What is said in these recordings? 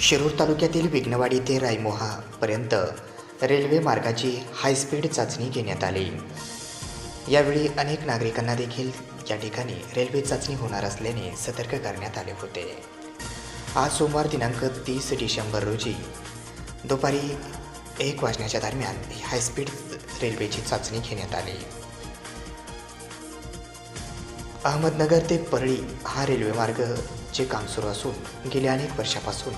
शिरूर तालुक्यातील विघ्नवाडी ते रायमोहापर्यंत रेल्वे मार्गाची हायस्पीड चाचणी घेण्यात आली. यावेळी अनेक नागरिकांना देखील या ठिकाणी रेल्वे चाचणी होणार असल्याने सतर्क करण्यात आले होते. आज सोमवार दिनांक तीस डिसेंबर रोजी दुपारी एक वाजण्याच्या दरम्यान हायस्पीड रेल्वेची चाचणी घेण्यात आली. अहमदनगर ते परळी हा रेल्वेमार्गचे काम सुरू असून गेल्या अनेक वर्षापासून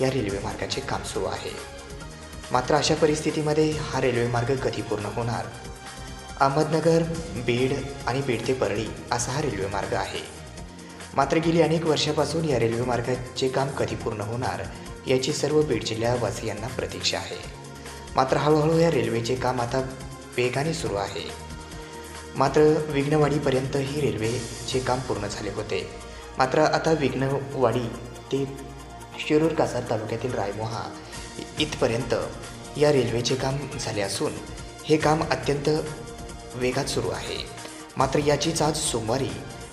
या रेल्वे मार्गाचे काम सुरू आहे. मात्र अशा परिस्थितीमध्ये हा रेल्वे मार्ग कधी पूर्ण होणार. अहमदनगर बीड आणि बीड ते परळी असा हा रेल्वे मार्ग आहे. मात्र गेली अनेक वर्षापासून या रेल्वे मार्गाचे काम कधी पूर्ण होणार याची सर्व बीड जिल्ह्यावासियांना प्रतीक्षा आहे. मात्र हळूहळू या रेल्वेचे काम आता वेगाने सुरू आहे. मात्र विघ्नवाडीपर्यंत ही रेल्वेचे काम पूर्ण झाले होते. मात्र आता विघ्नवाडी ते शिरूर कासार तालुक्यातील रायमोहा इथपर्यंत या रेल्वेचे काम झाले असून हे काम अत्यंत वेगात सुरू आहे. मात्र याची चाच सोमवारी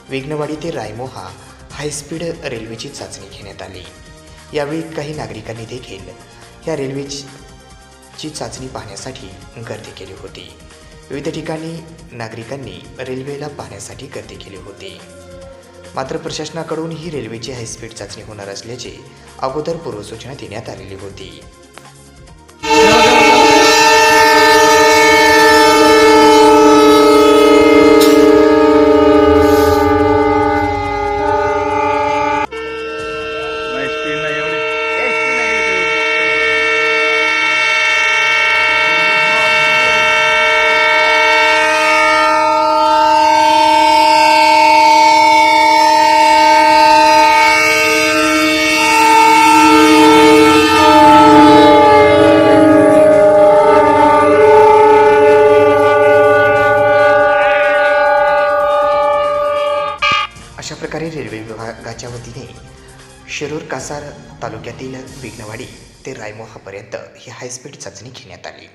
विघ्नवाडी ते रायमोहा हायस्पीड रेल्वेची चाचणी घेण्यात आली. यावेळी काही नागरिकांनी देखील या रेल्वेची चाचणी पाहण्यासाठी गर्दी केली होती. विविध ठिकाणी नागरिकांनी रेल्वेला पाहण्यासाठी गर्दी केली होती. मात्र प्रशासनाकडून ही रेल्वेची हायस्पीड चाचणी होणार असल्याची अगोदर पूर्वसूचना देण्यात आलेली होती. प्रकारे रेल्वे विभागाच्या वतीने शिरूर कासार तालुक्यातील विघ्नवाडी ते रायमोहापर्यंत ही हायस्पीड चाचणी घेण्यात आली.